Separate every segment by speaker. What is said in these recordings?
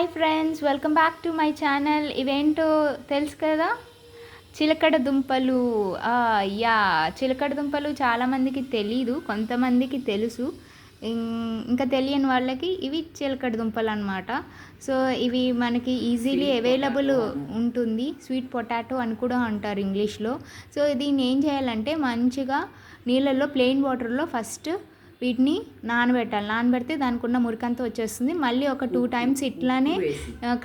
Speaker 1: Hi friends welcome back to my channel. ఇవేంటో తెలుసు కదా? చిలకడ దుంపలు. యా చిలకడ దుంపలు చాలామందికి తెలీదు కొంతమందికి తెలుసు. ఇంకా తెలియని వాళ్ళకి ఇవి చిలకడ దుంపలు అనమాట సో ఇవి మనకి ఈజీలీ అవైలబుల్ ఉంటుంది. స్వీట్ పొటాటో అని కూడా అంటారు ఇంగ్లీష్లో. సో దీన్ని ఏం చేయాలంటే మంచిగా నీళ్ళల్లో ప్లెయిన్ వాటర్లో ఫస్ట్ వీటిని నానబెట్టాలి. నానబెడితే దానికి ఉన్న మురికంతా వచ్చేస్తుంది. మళ్ళీ ఒక టూ టైమ్స్ ఇట్లానే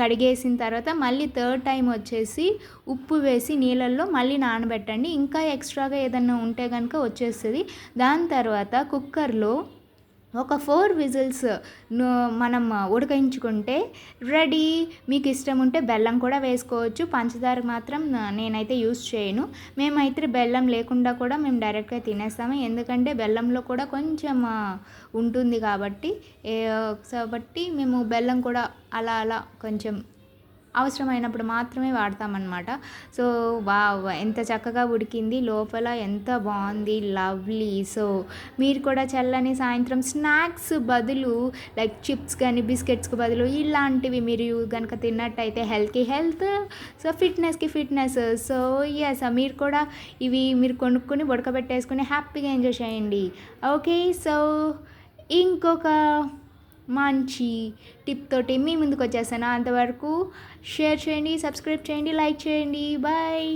Speaker 1: కడిగేసిన తర్వాత మళ్ళీ థర్డ్ టైం వచ్చేసి ఉప్పు వేసి నీళ్ళల్లో మళ్ళీ నానబెట్టండి. ఇంకా ఎక్స్ట్రాగా ఏదన్నా ఉంటే కనుక వచ్చేస్తుంది. దాని తర్వాత కుక్కర్లో ఒక ఫోర్ విజిల్స్ మనం ఉడకించుకుంటే రెడీ. మీకు ఇష్టం ఉంటే బెల్లం కూడా వేసుకోవచ్చు. పంచదార మాత్రం నేనైతే యూస్ చేయను. మేమైతే బెల్లం లేకుండా కూడా మేము డైరెక్ట్గా తినేస్తాము. ఎందుకంటే బెల్లంలో కూడా కొంచెం ఉంటుంది కాబట్టి. కాబట్టి మేము బెల్లం కూడా అలా అలా కొంచెం అవసరమైనప్పుడు మాత్రమే వాడతామన్నమాట. సో వా ఎంత చక్కగా ఉడికింది లోపల ఎంత బాగుంది లవ్లీ. సో మీరు కూడా చల్లని సాయంత్రం స్నాక్స్ బదులు లైక్ చిప్స్ కానీ బిస్కెట్స్కి బదులు ఇలాంటివి మీరు కనుక తిన్నట్టయితే హెల్త్కి హెల్త్ సో ఫిట్నెస్కి ఫిట్నెస్. సో ఎస్ మీరు కూడా ఇవి మీరు కొనుక్కొని ఉడకబెట్టేసుకుని హ్యాపీగా ఎంజాయ్ చేయండి. ఓకే సో ఇంకొక మంచి టిప్ తోటి మీ ముందుకు వచ్చేసాను అంతవరకు షేర్ చేయండి సబ్స్క్రైబ్ చేయండి లైక్ చేయండి. బాయ్